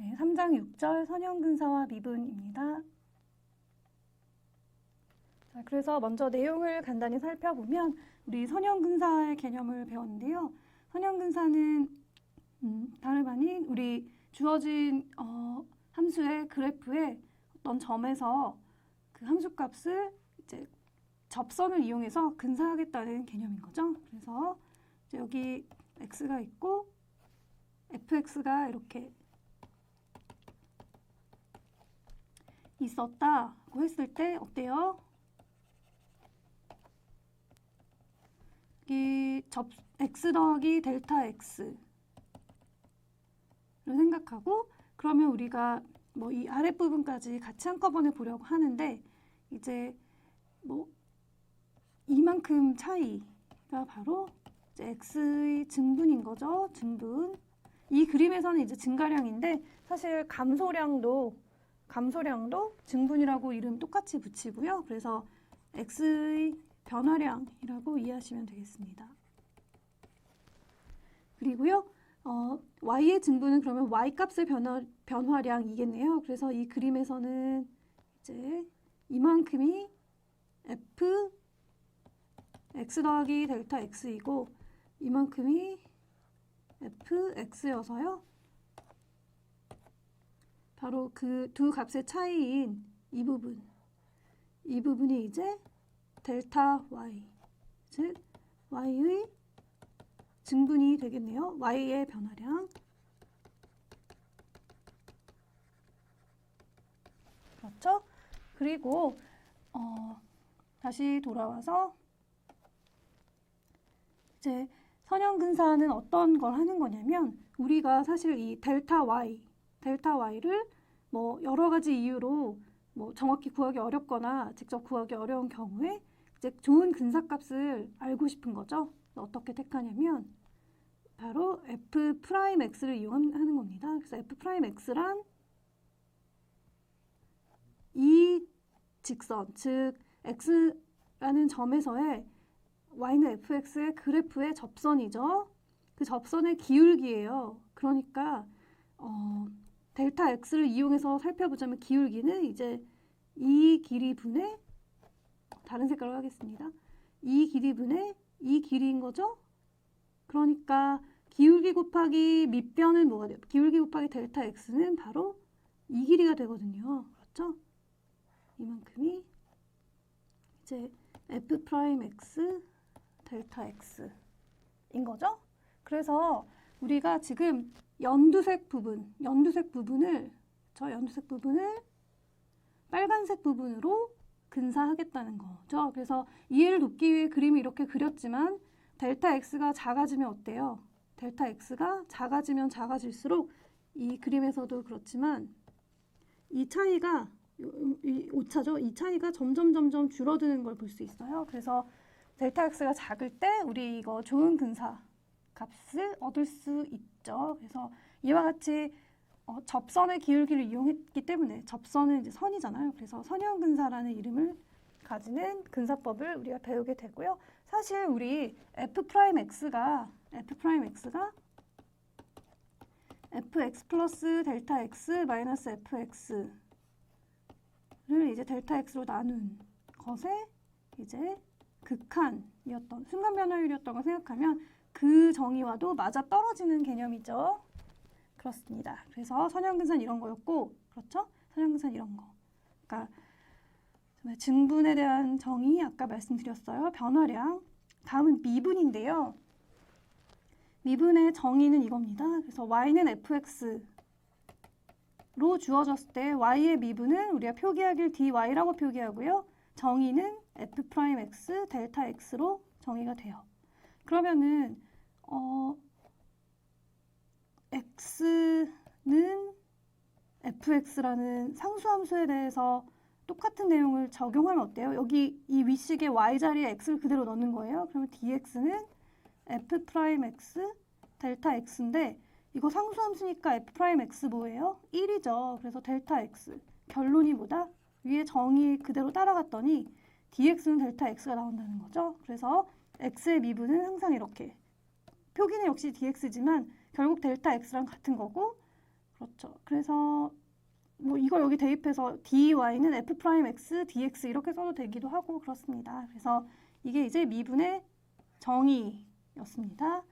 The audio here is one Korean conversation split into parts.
네, 3장 6절 선형근사와 미분입니다. 자, 그래서 먼저 내용을 간단히 살펴보면 우리 선형근사의 개념을 배웠는데요. 선형근사는 음, 다름 아닌 우리 주어진 어, 함수의 그래프에 어떤 점에서 그 함수값을 이제 접선을 이용해서 근사하겠다는 개념인 거죠. 그래서 여기 x가 있고 fx가 이렇게 있었다고 했을 때 어때요? 이 접 x 더하기 델타 x를 생각하고 그러면 우리가 뭐 이 아랫부분까지 같이 한꺼번에 보려고 하는데 이제 뭐 이만큼 차이가 바로 x의 증분인 거죠. 증분. 이 그림에서는 이제 증가량인데 사실 감소량도 감소량도 증분이라고 이름 똑같이 붙이고요. 그래서 x의 변화량이라고 이해하시면 되겠습니다. 그리고요. 어, y의 증분은 그러면 y 값의 변화, 변화량이겠네요. 그래서 이 그림에서는 이제 이만큼이 f x 더하기 델타 x이고 이만큼이 fx여서요. 바로 그 두 값의 차이인 이 부분. 이 부분이 이제 델타 y, 즉 y의 증분이 되겠네요. y의 변화량. 그렇죠? 그리고 어, 다시 돌아와서 이제 선형근사는 어떤 걸 하는 거냐면 우리가 사실 이 델타 y, 델타 y를 뭐 여러 가지 이유로 뭐 정확히 구하기 어렵거나 직접 구하기 어려운 경우에 이제 좋은 근사값을 알고 싶은 거죠. 어떻게 택하냐면 바로 f 프라임 x를 이용하는 겁니다. 그래서 f 프라임 x란 이 직선, 즉 x라는 점에서의 y는 fx의 그래프의 접선이죠. 그 접선의 기울기예요. 그러니까 어, 델타 x를 이용해서 살펴보자면 기울기는 이제 이 길이 분의 다른 색깔로 하겠습니다. 이 길이 분의 이 길이인 거죠. 그러니까 기울기 곱하기 밑변은 뭐가 돼요? 기울기 곱하기 델타 x는 바로 이 길이가 되거든요. 그렇죠? 이만큼이 이제 f 프라임 x 델타 x인 거죠. 그래서 우리가 지금 연두색 부분, 연두색 부분을 저 연두색 부분을 빨간색 부분으로 근사하겠다는 거죠. 그래서 이해를 돕기 위해 그림을 이렇게 그렸지만 델타 x가 작아지면 어때요? 델타 x가 작아지면 작아질수록 이 그림에서도 그렇지만 이 차이가 이 오차죠. 이 차이가 점점 점점 줄어드는 걸 볼 수 있어요. 그래서 델타 x가 작을 때 우리 이거 좋은 근사 값을 얻을 수 있죠. 그래서 이와 같이 어, 접선의 기울기를 이용했기 때문에 접선은 이제 선이잖아요. 그래서 선형 근사라는 이름을 가지는 근사법을 우리가 배우게 되고요. 사실 우리 f 프라임 x가 f 프라임 x가 fx 플러스 델타 x 마이너스 fx를 이제 델타 x로 나눈 것에 이제 극한이었던 순간 변화율이었던 걸 생각하면 그 정의와도 맞아 떨어지는 개념이죠. 그렇습니다. 그래서 선형근산 이런 거였고, 그렇죠? 선형근산 이런 거. 그러니까 증분에 대한 정의 아까 말씀드렸어요. 변화량. 다음은 미분인데요. 미분의 정의는 이겁니다. 그래서 y는 fx로 주어졌을 때 y의 미분은 우리가 표기하길 dy라고 표기하고요. 정의는 f 프라임 x 델타 x로 정의가 돼요. 그러면은 어 x는 fx라는 상수함수에 대해서 똑같은 내용을 적용하면 어때요? 여기 이 위식의 y 자리에 x를 그대로 넣는 거예요. 그러면 dx는 f 프라임 x 델타 x인데 이거 상수함수니까 f 프라임 x 뭐예요? 1이죠. 그래서 델타 x 결론이 뭐다? 위에 정의 그대로 따라갔더니 dx는 델타 x가 나온다는 거죠. 그래서 x의 미분은 항상 이렇게 표기는 역시 dx지만 결국 델타 x랑 같은 거고 그렇죠. 그래서 뭐 이걸 여기 대입해서 dy는 f 프라임 x dx 이렇게 써도 되기도 하고 그렇습니다. 그래서 이게 이제 미분의 정의였습니다.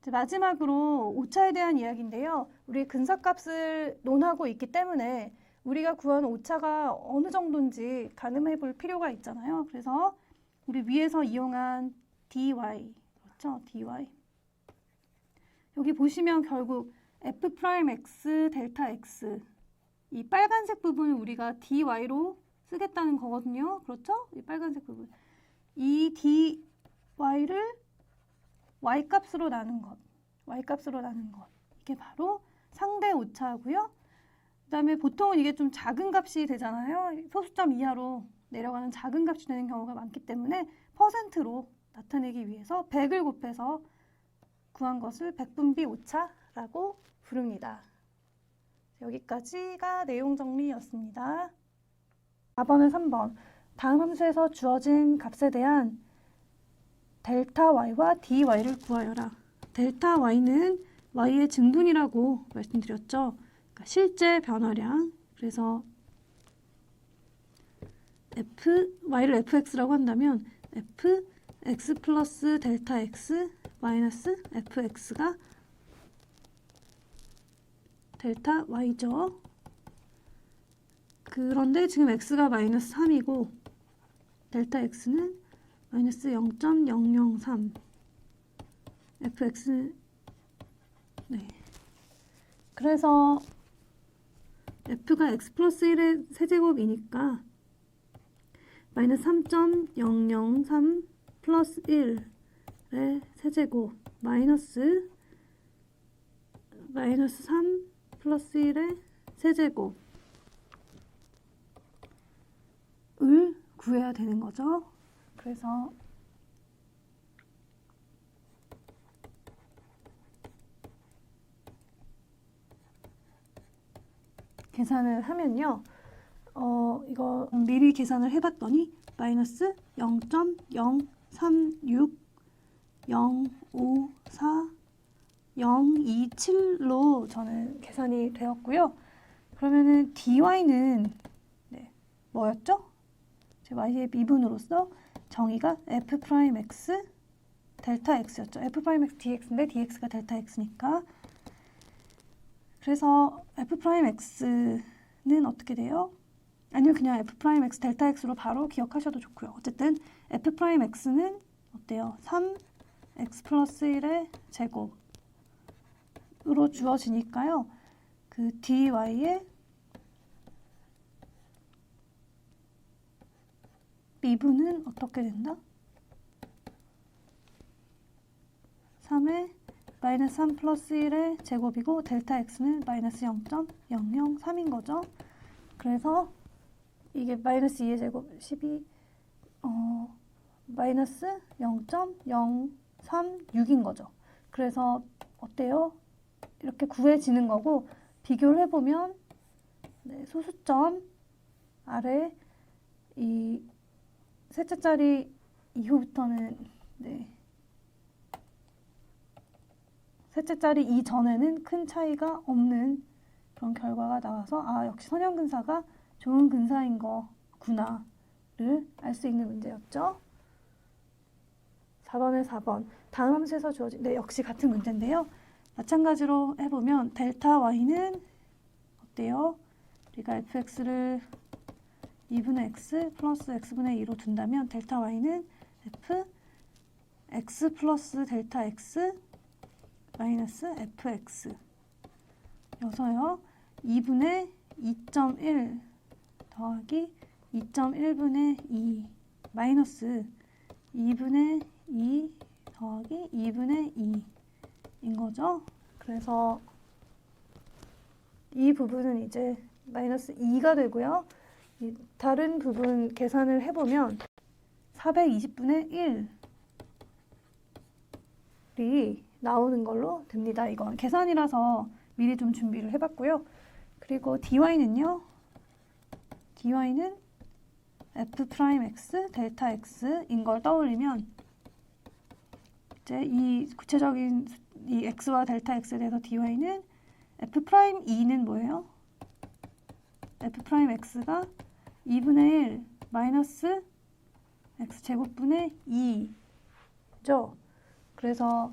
이제 마지막으로 오차에 대한 이야기인데요. 우리 근사값을 논하고 있기 때문에 우리가 구하는 오차가 어느 정도인지 가늠해 볼 필요가 있잖아요. 그래서 우리 위에서 이용한 dy 그렇죠? dy 여기 보시면 결국 f 프라임 x 델타 x 이 빨간색 부분을 우리가 dy로 쓰겠다는 거거든요. 그렇죠? 이 빨간색 부분. 이 dy를 y 값으로 나눈 것. y 값으로 나눈 것. 이게 바로 상대 오차고요. 그다음에 보통은 이게 좀 작은 값이 되잖아요. 소수점 이하로 내려가는 작은 값이 되는 경우가 많기 때문에 퍼센트로 나타내기 위해서 100을 곱해서 구한 것을 백분비 오차라고 부릅니다. 여기까지가 내용 정리였습니다. 4번에 3번. 다음 함수에서 주어진 값에 대한 델타 y와 dy를 구하여라. 델타 y는 y의 증분이라고 말씀드렸죠. 그러니까 실제 변화량. 그래서 f y를 fx라고 한다면 f x 플러스 델타 x 마이너스 fx가 델타 y죠. 그런데 지금 x가 마이너스 3이고 델타 x는 마이너스 0.003 fx 네. 그래서 f가 x 플러스 1의 세제곱이니까 마이너스 3.003 플러스 1 의 세제곱 마이너스 마이너스 3 플러스 1의 세제곱 을 구해야 되는 거죠. 그래서 계산을 하면요. 어, 이거 미리 계산을 해봤더니 마이너스 0.036 054 027로 저는 계산이 되었고요. 그러면은 dy는 네, 뭐였죠? 제 y의 미분으로서 정의가 f 프라임 x 델타 x였죠. f 프라임 x dx인데 dx가 델타 x니까 그래서 f 프라임 x는 어떻게 돼요? 아니면 그냥 f 프라임 x 델타 x로 바로 기억하셔도 좋고요. 어쨌든 f 프라임 x는 어때요? 3 x 플러스 1의 제곱 으로 주어지니까요. 그 dy의 미분은 어떻게 된다? 3의 마이너스 3 플러스 1의 제곱이고 델타 x는 마이너스 0.003인 거죠. 그래서 이게 마이너스 2의 제곱 12 어, 마이너스 0.036인 거죠. 그래서 어때요? 이렇게 구해지는 거고 비교를 해보면 네, 소수점 아래 이 셋째 자리 이후부터는 네, 셋째 자리 이전에는 큰 차이가 없는 그런 결과가 나와서 아 역시 선형근사가 좋은 근사인 거구나를 알 수 있는 문제였죠. 4번에 4번 다음 함수에서 주어진 네 역시 같은 문제인데요. 마찬가지로 해보면 델타 y는 어때요? 우리가 fx를 2분의 x 플러스 x분의 2로 둔다면 델타 y는 f x 플러스 델타 x 마이너스 fx 여서요 2분의 2.1 더하기 2.1분의 2 마이너스 2분의 2 더하기 2분의 2인 거죠. 그래서 이 부분은 이제 마이너스 2가 되고요. 다른 부분 계산을 해보면 420분의 1이 나오는 걸로 됩니다. 이건 계산이라서 미리 좀 준비를 해봤고요. 그리고 dy는요. dy는 f 프라임 x 델타 x인 걸 떠올리면 이제 이 구체적인 이 x와 델타 x에 대해서 dy는 f 프라임 2는 뭐예요? f 프라임 x가 2분의 1 마이너스 x 제곱분의 2죠. 그래서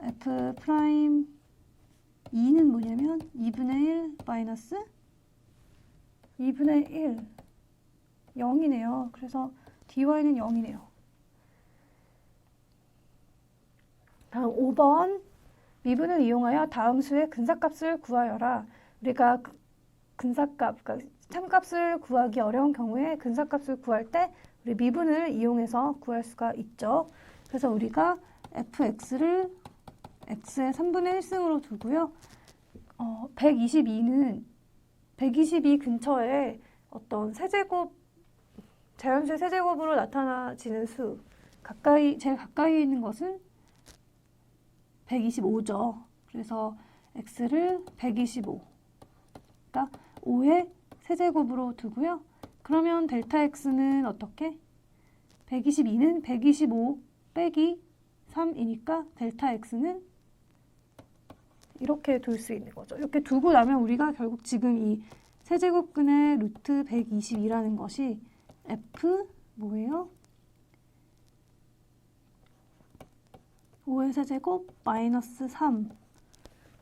f 프라임 2는 뭐냐면 2분의 1 마이너스 2분의 1 0이네요. 그래서 dy는 0이네요. 다음 5번 미분을 이용하여 다음 수의 근사값을 구하여라. 우리가 그 근사값, 그러니까 참값을 구하기 어려운 경우에 근사값을 구할 때 우리 미분을 이용해서 구할 수가 있죠. 그래서 우리가 fx를 x의 3분의 1승으로 두고요. 어, 122는 122 근처에 어떤 세제곱 자연수의 세제곱으로 나타나지는 수 가까이 제일 가까이 있는 것은 125죠. 그래서 x를 125 그러니까 5의 세제곱으로 두고요. 그러면 델타 x는 어떻게? 122는 125 빼기 3이니까 델타 x는 이렇게 둘 수 있는 거죠. 이렇게 두고 나면 우리가 결국 지금 이 세제곱근의 루트 122라는 것이 f 뭐예요? 5의 세제곱 마이너스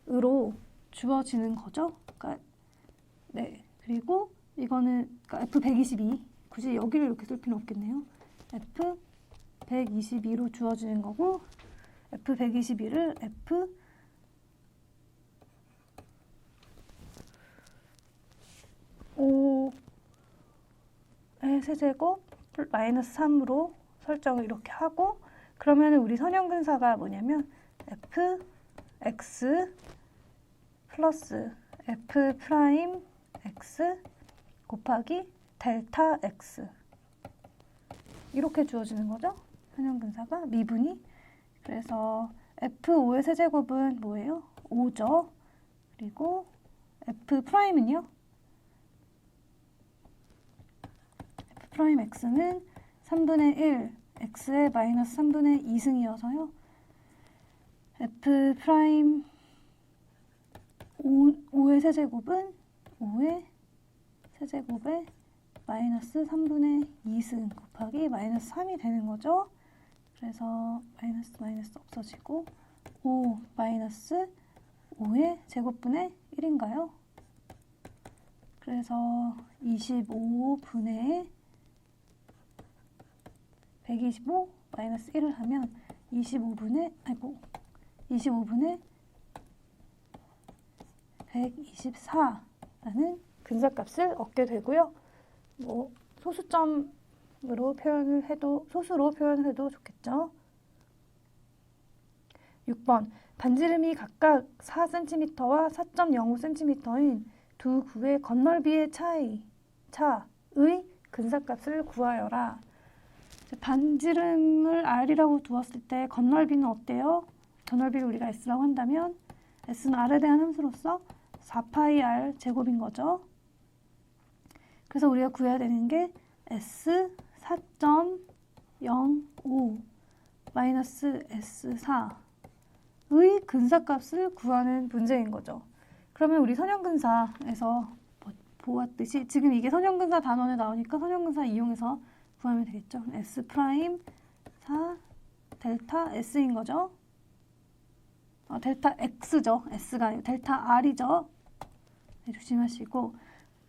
3으로 주어지는 거죠. 그러니까 네 그리고 이거는 그러니까 f 122 굳이 여기를 이렇게 쓸 필요는 없겠네요. f 122로 주어지는 거고 f 122를 f 오의 세제곱 마이너스 3으로 설정을 이렇게 하고 그러면 우리 선형근사가 뭐냐면 f x 플러스 f 프라임 x 곱하기 델타 x 이렇게 주어지는 거죠. 선형근사가 미분이 그래서 f5의 세제곱은 뭐예요? 5죠. 그리고 f 프라임은요? f 프라임 x는 3분의 1 x의 마이너스 3분의 2승이어서요. f 프라임 5, 5의 세제곱은 5의 세제곱에 마이너스 3분의 2승 곱하기 마이너스 3이 되는 거죠. 그래서 마이너스 마이너스 없어지고 5 마이너스 5의 제곱분의 1인가요? 그래서 25분의 125 마이너스 1을 하면 25분의 아이고 25분의 124라는 근사값을 얻게 되고요. 뭐 소수점으로 표현을 해도 소수로 표현을 해도 좋겠죠. 6번 반지름이 각각 4cm와 4.05cm인 두 구의 건널비의 차이 차의 근사값을 구하여라. 반지름을 r이라고 두었을 때 건널비는 어때요? 건널비를 우리가 s라고 한다면 s는 r에 대한 함수로서 4파이 r 제곱인 거죠. 그래서 우리가 구해야 되는 게 s 4.05 마이너스 s4의 근사값을 구하는 문제인 거죠. 그러면 우리 선형근사에서 보았듯이 지금 이게 선형근사 단원에 나오니까 선형근사 이용해서 구하면 되겠죠. S 프라임 4 델타 S인 거죠. 어, 델타 X죠. S가 아니고 델타 R이죠. 네, 조심하시고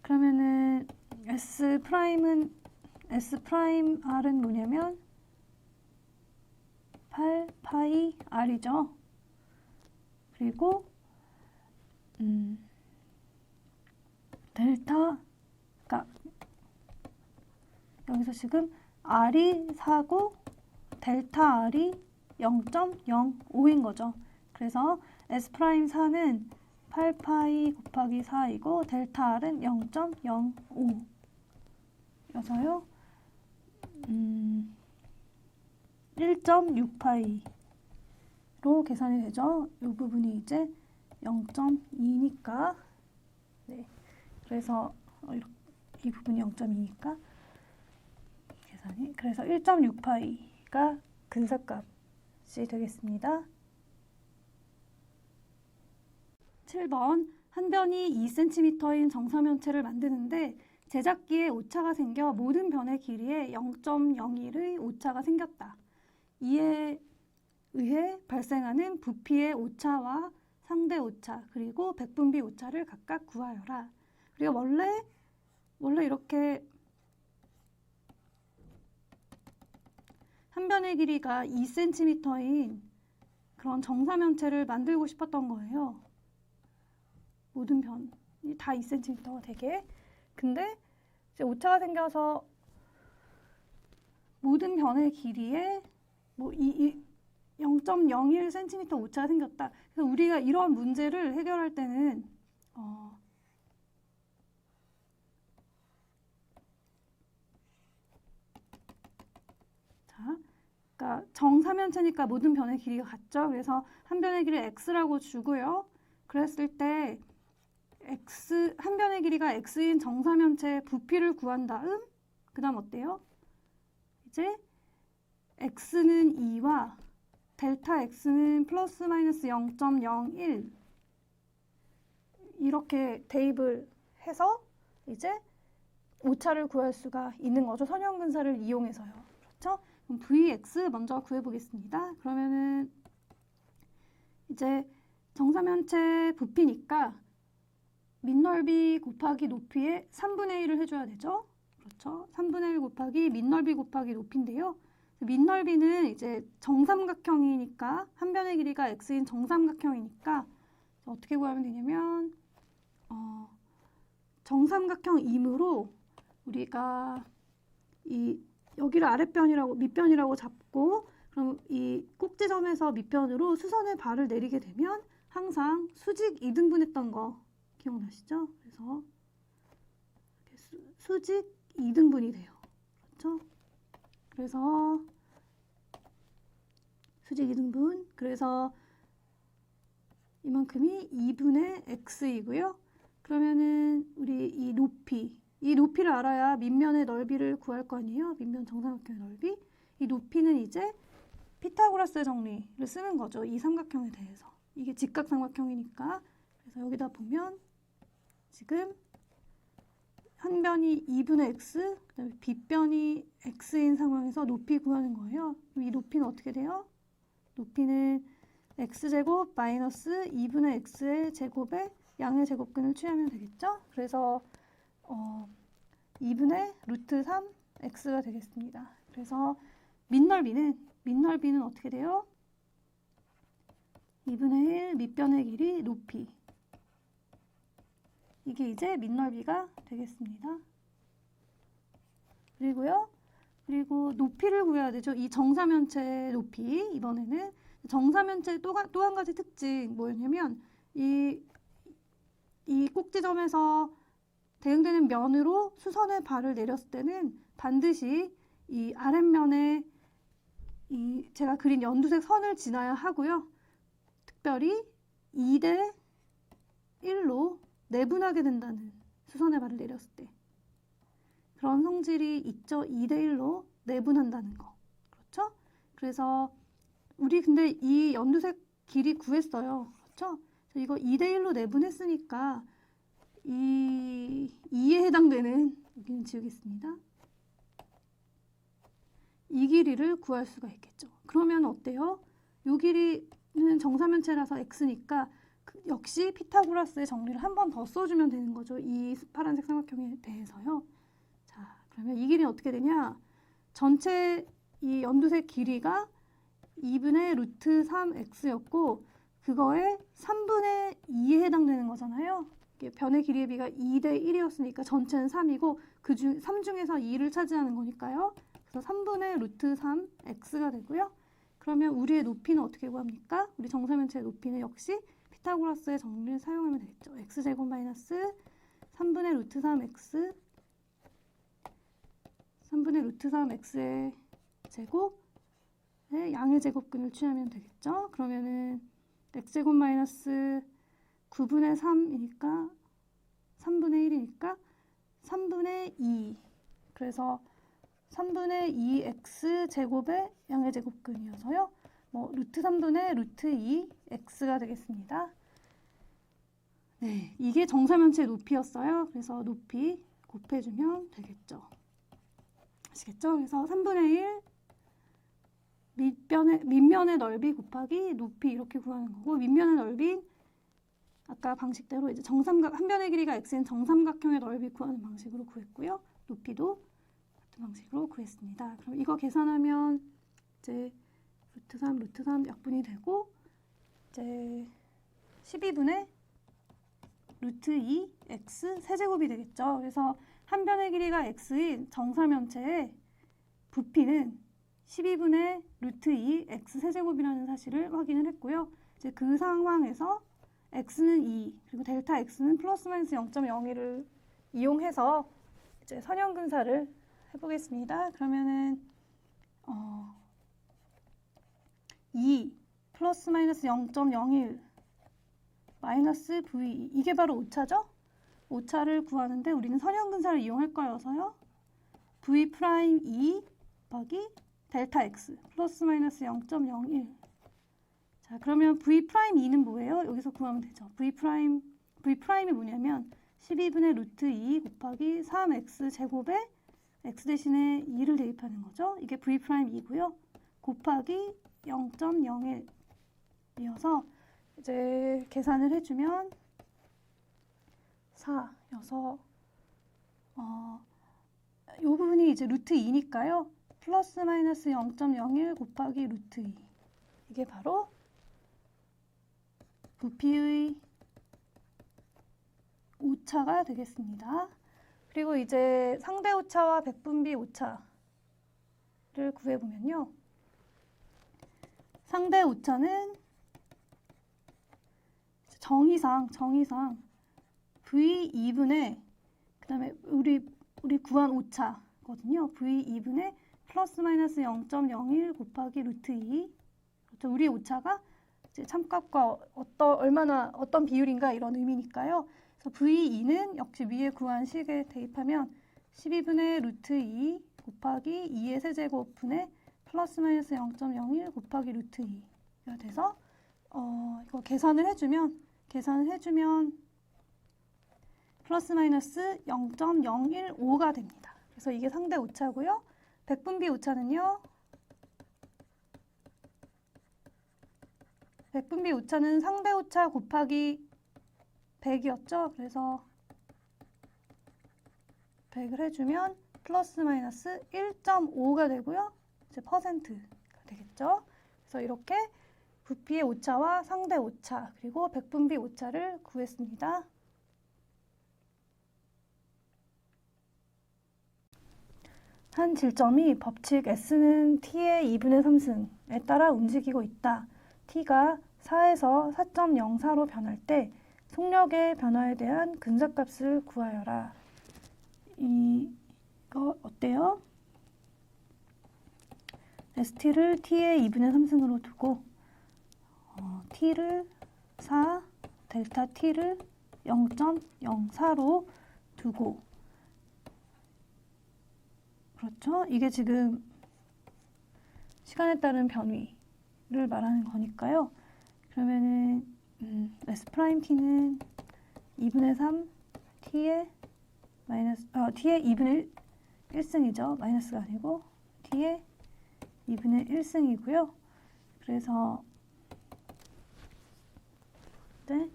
그러면은 S 프라임은 S 프라임 R은 뭐냐면 8 파이 R이죠. 그리고 음, 델타 여기서 지금 R이 4고 델타 R이 0.05인 거죠. 그래서 S 프라임 4는 8파이 곱하기 4이고 델타 R은 0.05 여서요. 음, 1.6파이로 계산이 되죠. 이 부분이 이제 0.2니까 네. 그래서 이 부분이 0.2니까 계산이 그래서 1.6파이가 근사값이 되겠습니다. 7번 한 변이 2cm인 정사면체를 만드는데 제작기에 오차가 생겨 모든 변의 길이에 0.01의 오차가 생겼다. 이에 의해 발생하는 부피의 오차와 상대 오차 그리고 백분비 오차를 각각 구하여라. 그리고 원래 원래 이렇게 한 변의 길이가 2cm인 그런 정사면체를 만들고 싶었던 거예요. 모든 변이 다 2cm가 되게. 근데 이제 오차가 생겨서 모든 변의 길이에 뭐 이, 이 0.01cm 오차가 생겼다. 그래서 우리가 이런 문제를 해결할 때는 어, 자, 그러니까 정사면체니까 모든 변의 길이가 같죠. 그래서 한 변의 길이 x라고 주고요. 그랬을 때 x 한 변의 길이가 x인 정사면체의 부피를 구한 다음 그다음 어때요? 이제 x는 2와 델타 x는 플러스 마이너스 0.01 이렇게 대입을 해서 이제 오차를 구할 수가 있는 거죠. 선형근사를 이용해서요. Vx 먼저 구해보겠습니다. 그러면은 이제 정사면체 부피니까 밑넓이 곱하기 높이의 3분의 1을 해줘야 되죠. 그렇죠. 3분의 1 곱하기 밑넓이 곱하기 높이인데요. 밑넓이는 이제 정삼각형이니까 한 변의 길이가 x인 정삼각형이니까 어떻게 구하면 되냐면 어, 정삼각형이므로 우리가 이 여기를 아랫변이라고 밑변이라고 잡고 그럼 이 꼭지점에서 밑변으로 수선의 발을 내리게 되면 항상 수직 2등분했던 거 기억나시죠? 그래서 수, 수직 2등분이 돼요. 그렇죠? 그래서 수직 2등분 그래서 이만큼이 2분의 x이고요. 그러면은 우리 이 높이 이 높이를 알아야 밑면의 넓이를 구할 거 아니에요. 밑면 정삼각형의 넓이. 이 높이는 이제 피타고라스의 정리를 쓰는 거죠. 이 삼각형에 대해서. 이게 직각 삼각형이니까. 그래서 여기다 보면 지금 한 변이 2분의 x, 그다음에 빗변이 x인 상황에서 높이 구하는 거예요. 이 높이는 어떻게 돼요? 높이는 x제곱 마이너스 2분의 x의 제곱에 양의 제곱근을 취하면 되겠죠? 그래서 어, 2분의 루트 3 x가 되겠습니다. 그래서 밑넓이는 밑넓이는 어떻게 돼요? 2분의 1 밑변의 길이 높이 이게 이제 밑넓이가 되겠습니다. 그리고요. 그리고 높이를 구해야 되죠. 이 정사면체 높이 이번에는 정사면체 또한 가지 특징 뭐였냐면 이, 이 꼭지점에서 대응되는 면으로 수선의 발을 내렸을 때는 반드시 이 아랫면에 이 제가 그린 연두색 선을 지나야 하고요. 특별히 2대 1로 내분하게 된다는 수선의 발을 내렸을 때 그런 성질이 있죠. 2대 1로 내분한다는 거. 그렇죠? 그래서 우리 근데 이 연두색 길이 구했어요. 그렇죠? 이거 2대 1로 내분했으니까 이 2에 해당되는 여기는 지우겠습니다. 이 길이를 구할 수가 있겠죠. 그러면 어때요? 이 길이는 정사면체라서 x니까 그 역시 피타고라스의 정리를 한 번 더 써주면 되는 거죠. 이 파란색 삼각형에 대해서요. 자, 그러면 이 길이는 어떻게 되냐? 전체 이 연두색 길이가 2분의 루트 3x였고 그거에 3분의 2에 해당되는 거잖아요. 변의 길이의 비가 2대 1이었으니까 전체는 3이고 그중 3 중에서 2를 차지하는 거니까요. 그래서 3분의 루트 3 x가 되고요. 그러면 우리의 높이는 어떻게 구합니까? 우리 정사면체의 높이는 역시 피타고라스의 정리를 사용하면 되겠죠. x제곱 마이너스 3분의 루트 3x 3분의 루트 3x의 제곱의 양의 제곱근을 취하면 되겠죠. 그러면은 x제곱 마이너스 9분의 3이니까 3분의 1이니까 3분의 2 그래서 3분의 2x 제곱의 양의 제곱근이어서요. 뭐 루트 3분의 루트 2 x가 되겠습니다. 네, 이게 정사면체의 높이였어요. 그래서 높이 곱해주면 되겠죠. 아시겠죠? 그래서 3분의 1 밑변의, 밑면의 넓이 곱하기 높이 이렇게 구하는 거고 밑면의 넓이는 아까 방식대로 이제 정삼각 한 변의 길이가 x인 정삼각형의 넓이 구하는 방식으로 구했고요. 높이도 같은 방식으로 구했습니다. 그럼 이거 계산하면 이제 루트 3, 루트 3 약분이 되고 이제 12분의 루트 2 x 세제곱이 되겠죠. 그래서 한 변의 길이가 x인 정사면체의 부피는 12분의 루트 2 x 세제곱이라는 사실을 확인을 했고요. 이제 그 상황에서 x는 2 그리고 델타 x는 플러스 마이너스 0.01을 이용해서 이제 선형근사를 해보겠습니다. 그러면은 어, 2 플러스 마이너스 0.01 마이너스 v 이게 바로 오차죠? 오차를 구하는데 우리는 선형근사를 이용할 거여서요. v 프라임 2 곱하기 델타 x 플러스 마이너스 0.01 자 그러면 v 프라임 2는 뭐예요? 여기서 구하면 되죠. v 프라임 v 프라임이 뭐냐면 12분의 루트 2 곱하기 3x 제곱에 x 대신에 2를 대입하는 거죠. 이게 v 프라임 2고요. 곱하기 0.01이어서 이제 계산을 해주면 4 여서 어, 이 부분이 이제 루트 2니까요. 플러스 마이너스 0.01 곱하기 루트 2 이게 바로 부피의 오차가 되겠습니다. 그리고 이제 상대 오차와 백분비 오차를 구해보면요. 상대 오차는 정의상 정의상 v 2분의 그 다음에 우리 우리 구한 오차거든요. v 2분의 플러스 마이너스 0.01 곱하기 루트 2 그렇죠? 우리 오차가 참값과 어떤 얼마나 어떤 비율인가 이런 의미니까요. 그래서 v2는 역시 위에 구한 식에 대입하면 12분의 루트 2 곱하기 2의 세제곱 분의 플러스 마이너스 0.01 곱하기 루트 2가 돼서 어, 이거 계산을 해주면 계산을 해주면 플러스 마이너스 0.015가 됩니다. 그래서 이게 상대 오차고요. 백분비 오차는요. 백분비 오차는 상대 오차 곱하기 100이었죠. 그래서 100을 해주면 플러스 마이너스 1.5가 되고요. 이제 퍼센트가 되겠죠. 그래서 이렇게 부피의 오차와 상대 오차 그리고 백분비 오차를 구했습니다. 한 질점이 법칙 S는 T의 2분의 3승에 따라 움직이고 있다. T가 4에서 4.04로 변할 때 속력의 변화에 대한 근사값을 구하여라. 이거 어때요? ST를 T의 2분의 3승으로 두고 어, T를 4, 델타 T를 0.04로 두고 그렇죠? 이게 지금 시간에 따른 변위 를 말하는 거니까요. 그러면은 음, S 프라임 T는 2분의 3 T의 마이너스 어, T의 2분의 1, 1승이죠. 마이너스가 아니고 T의 2분의 1승이고요. 그래서 네,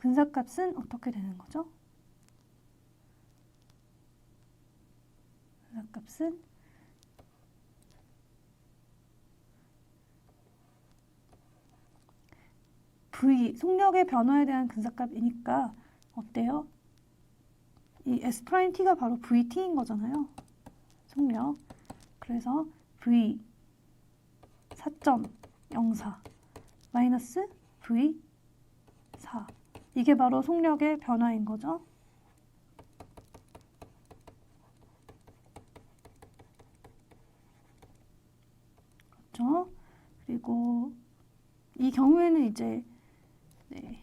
근사값은 어떻게 되는 거죠? 근사값은 V, 속력의 변화에 대한 근사값이니까 어때요? 이 S 프라임 T가 바로 VT인 거잖아요. 속력. 그래서 V 4.04 마이너스 V 4 이게 바로 속력의 변화인 거죠. 그렇죠? 그리고 이 경우에는 이제 네,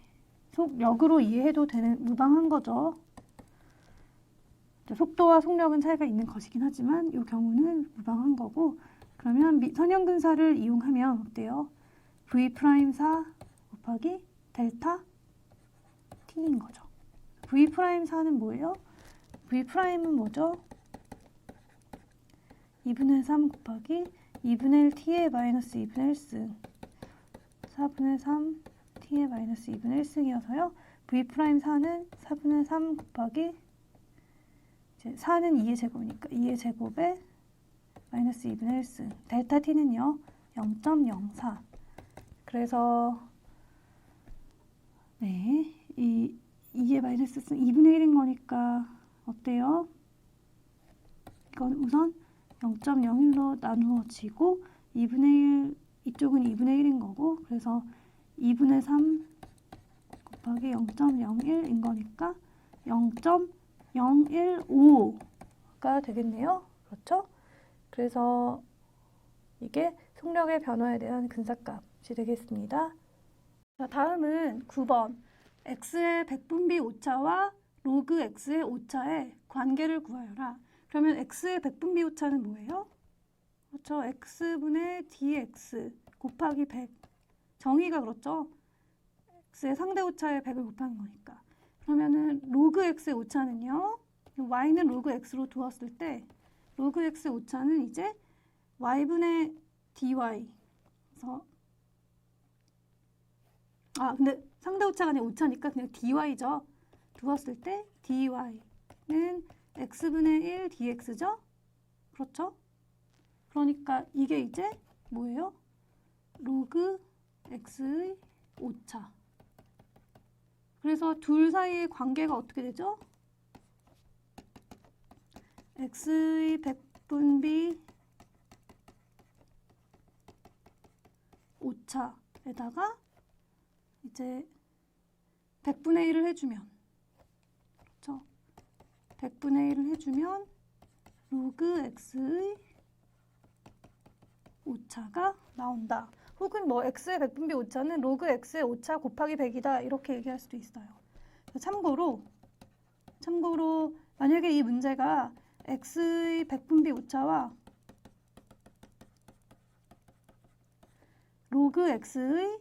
속력으로 이해해도 되는 무방한 거죠. 속도와 속력은 차이가 있는 것이긴 하지만 이 경우는 무방한 거고 그러면 선형근사를 이용하면 어때요? v 프라임 4 곱하기 델타 t t인 거죠. v 프라임 4는 뭐예요? v 프라임은 뭐죠? 2분의 3 곱하기 2분의 1 t의 마이너스 2분의 1승 4분의 3 t의 마이너스 2분의 1승이어서요. v 프라임 4는 4분의 3 곱하기 이제 4는 2의 제곱이니까 2의 제곱에 마이너스 2분의 1승 델타 t는요 0.04 그래서 네, 이 2의 마이너스 승 2분의 1인 거니까 어때요? 이건 우선 0.01로 나누어지고 2분의 1 이쪽은 2분의 1인 거고 그래서 2분의 3 곱하기 0.01인 거니까 0.015가 되겠네요. 그렇죠? 그래서 이게 속력의 변화에 대한 근사값이 되겠습니다. 자, 다음은 9번. x의 백분비 오차와 로그 x의 오차의 관계를 구하여라. 그러면 x의 백분비 오차는 뭐예요? 그렇죠. x분의 dx 곱하기 100. 정의가 그렇죠. x의 상대 오차에 100을 곱하는 거니까. 그러면은 로그 x의 오차는요. y는 로그 x로 두었을 때 로그 x의 오차는 이제 y분의 dy. 그래서 아 근데 상대 오차가 아니라 오차니까 그냥 dy죠. 두었을 때 dy는 x분의 1 dx죠. 그렇죠? 그러니까 이게 이제 뭐예요? 로그 x의 오차. 그래서 둘 사이의 관계가 어떻게 되죠? x의 백분비 오차에다가 이제 100분의 1을 해주면 그렇죠? 100분의 1을 해주면 로그 x의 오차가 나온다. 혹은 뭐 x의 백분비 오차는 로그 x의 오차 곱하기 100이다 이렇게 얘기할 수도 있어요. 참고로 참고로 만약에 이 문제가 x의 백분비 오차와 로그 x의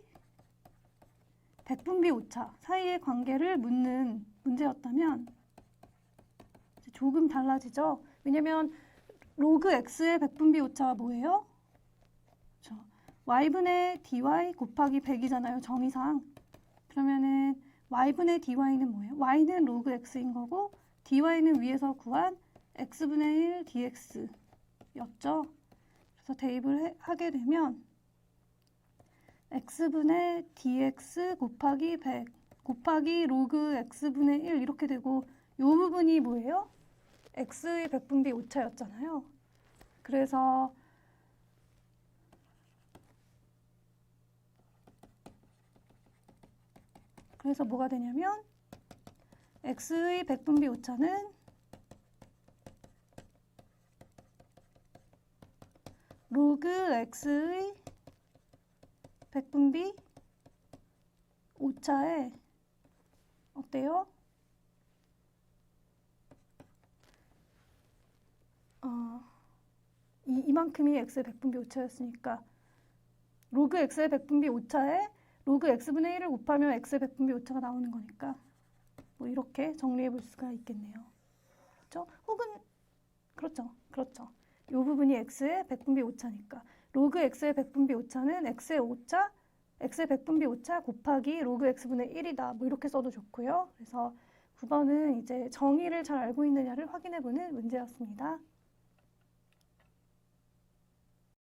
백분비 오차 사이의 관계를 묻는 문제였다면 조금 달라지죠. 왜냐면 로그 x의 백분비 오차가 뭐예요? Y분의 dy 곱하기 100이잖아요. 정의상. 그러면은 y분의 dy는 뭐예요? y는 로그 x인 거고 dy는 위에서 구한 x분의 1 dx였죠. 그래서 대입을 해, 하게 되면 x분의 dx 곱하기 100 곱하기 로그 x분의 1 이렇게 되고 이 부분이 뭐예요? x의 백분비 오차였잖아요. 그래서 그래서 뭐가 되냐면 x의 백분비 오차는 로그 x의 백분비 오차에 어때요? 어, 이, 이만큼이 x의 백분비 오차였으니까 로그 x의 백분비 오차에 로그 x분의 1을 곱하면 x의 백분비 오차가 나오는 거니까 뭐 이렇게 정리해 볼 수가 있겠네요. 그렇죠? 혹은 그렇죠. 그렇죠. 이 부분이 x의 백분비 오차니까 로그 x의 백분비 오차는 x의 오차, x의 백분비 오차 곱하기 로그 x분의 1이다. 뭐 이렇게 써도 좋고요. 그래서 9번은 이제 정의를 잘 알고 있느냐를 확인해 보는 문제였습니다.